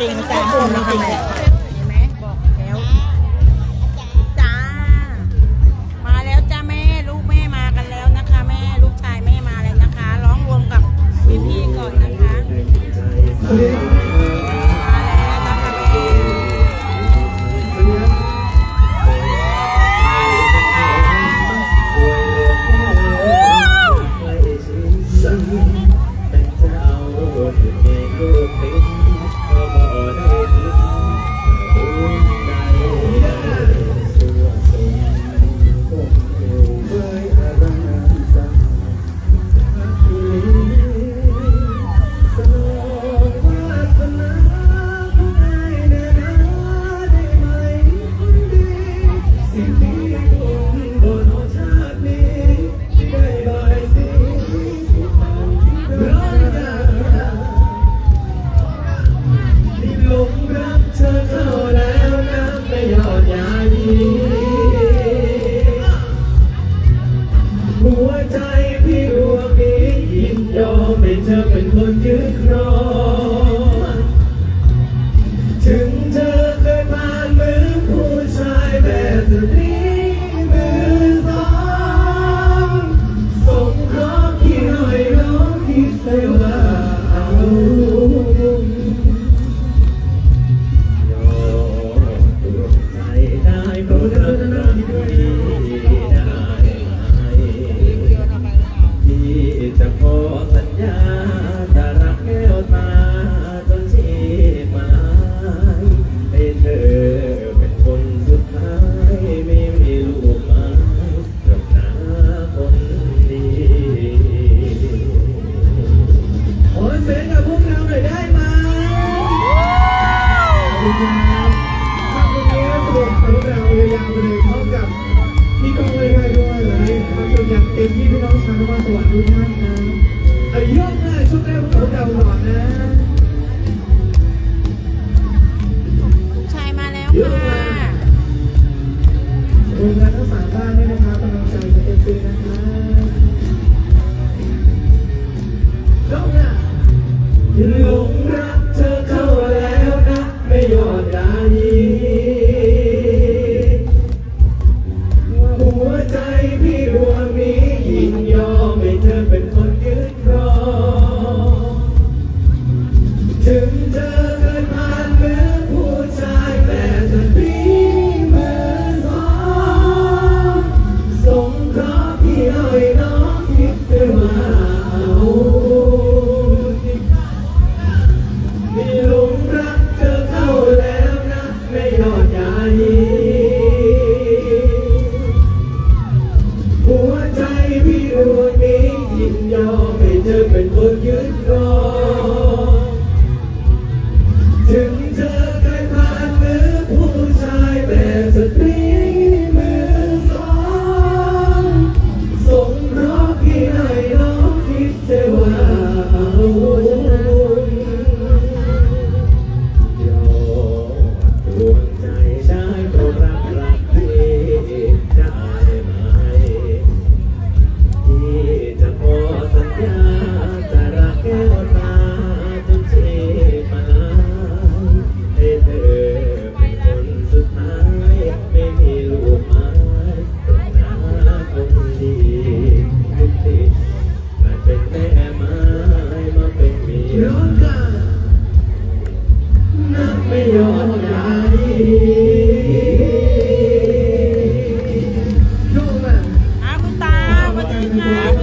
จริงแแล้วก็สวัสดีท่านนะไอ้ยอดหน้าชุดแรกของเราหวานนะลูกชายมาแล้วค่ะรวมกันทั้งสามบ้านด้วยนะคะกำลังใจจะเต็มที่นะคะยอดหน้าหลง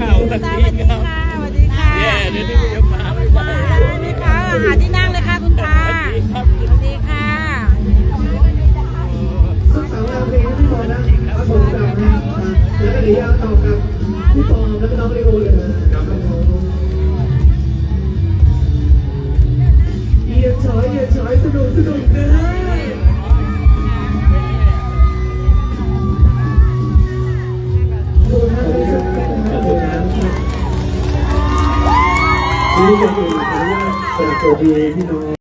ข่าวตะดทิ้ นี่ก็คือเปิดตัวดีพี่น้อง